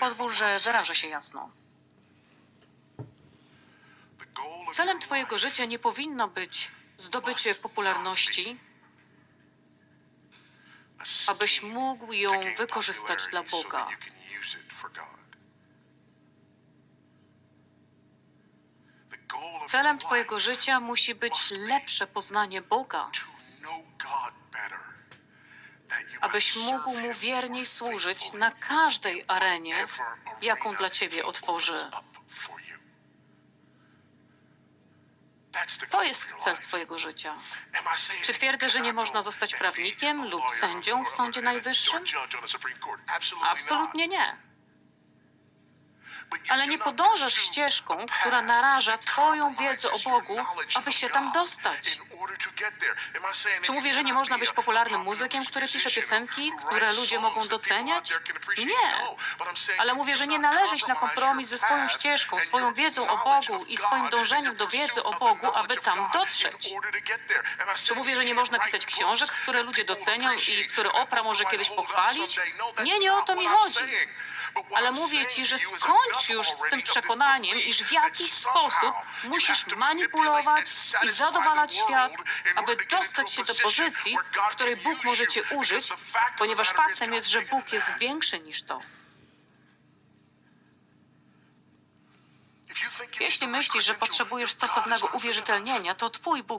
pozwól, że wyrażę się jasno. Celem Twojego życia nie powinno być zdobycie popularności, abyś mógł ją wykorzystać dla Boga. Celem Twojego życia musi być lepsze poznanie Boga, abyś mógł Mu wierniej służyć na każdej arenie, jaką dla Ciebie otworzy. To jest cel Twojego życia. Czy twierdzę, że nie można zostać prawnikiem lub sędzią w Sądzie Najwyższym? Absolutnie nie. Ale nie podążasz ścieżką, która naraża Twoją wiedzę o Bogu, aby się tam dostać. Czy mówię, że nie można być popularnym muzykiem, który pisze piosenki, które ludzie mogą doceniać? Nie. Ale mówię, że nie należy iść na kompromis ze swoją ścieżką, swoją wiedzą o Bogu i swoim dążeniem do wiedzy o Bogu, aby tam dotrzeć. Czy mówię, że nie można pisać książek, które ludzie docenią i które Oprah może kiedyś pochwalić? Nie, nie o to mi chodzi. Ale mówię ci, że skończ już z tym przekonaniem, iż w jakiś sposób musisz manipulować i zadowalać świat, aby dostać się do pozycji, w której Bóg może cię użyć, ponieważ faktem jest, że Bóg jest większy niż to. Jeśli myślisz, że potrzebujesz stosownego uwierzytelnienia, to Twój Bóg